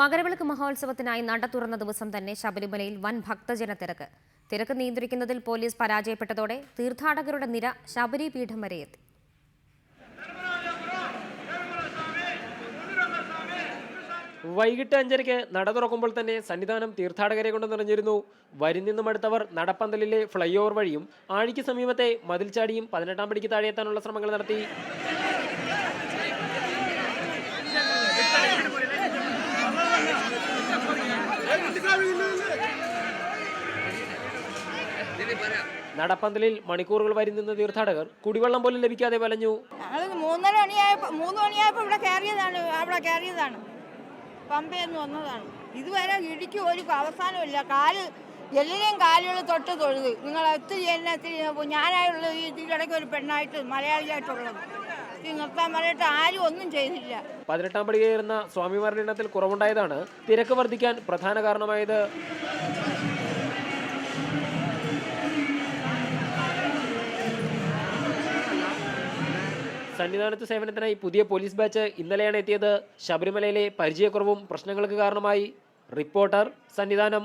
മകരവിളക്ക് മഹോത്സവത്തിനായി നട തുറന്ന ദിവസം തന്നെ ശബരിമലയിൽ വൻ ഭക്തജന തിരക്ക് തിരക്ക് നിയന്ത്രിക്കുന്നതിൽ പോലീസ് പരാജയപ്പെട്ടതോടെ തീർത്ഥാടകരുടെ നിര ശബരി പീഠം വരെ എത്തി. വൈകിട്ട് അഞ്ചരയ്ക്ക് നട തുറക്കുമ്പോൾ തന്നെ സന്നിധാനം തീർത്ഥാടകരെ കൊണ്ട് നിറഞ്ഞിരുന്നു. വരി നിന്നും അടുത്തവർ നടപ്പന്തലിലെ ഫ്ലൈ ഓവർ വഴിയും ആഴിക്ക് സമീപത്തെ മതിൽ ചാടിയും പതിനെട്ടാം പടിക്ക് താഴെ എത്താനുള്ള ശ്രമങ്ങൾ നടത്തി. നടപ്പന്തലിൽ മണിക്കൂറുകൾ വരി തീർത്ഥാടകർ കുടിവെള്ളം പോലും ലഭിക്കാതെ വലഞ്ഞു. മൂന്നര മണിയായപ്പോ മൂന്ന് മണിയായപ്പോ ഇവിടെ കയറിയതാണ്. അവിടെ കയറിയതാണ്. പമ്പയെന്ന് വന്നതാണ്. ഇതുവരെ ഇടിക്ക് ഒരു അവസാനമില്ല കാൽ എല്ലാം കാലുകൾ തൊട്ട് തൊഴുത്. നിങ്ങൾ ഒത്തിരി എന്നെ ഞാനായുള്ള ഈ ഇതിലിടയ്ക്ക് ഒരു പെണ്ണായിട്ട് മലയാളിയായിട്ടുള്ളത്. ഈ നിർത്താൻ പറഞ്ഞിട്ട് ആരും ഒന്നും ചെയ്തില്ല പതിനെട്ടാം പടി കയറുന്ന സ്വാമിമാരുടെ എണ്ണത്തിൽ കുറവുണ്ടായതാണ്. തിരക്ക് വർദ്ധിക്കാൻ പ്രധാന കാരണമായത് സന്നിധാനത്ത് സേവനത്തിനായി പുതിയ പോലീസ് ബാച്ച് ഇന്നലെയാണ് എത്തിയത്. ശബരിമലയിലെ പരിചയക്കുറവും പ്രശ്നങ്ങൾക്ക് കാരണമായി. റിപ്പോർട്ടർ സന്നിധാനം.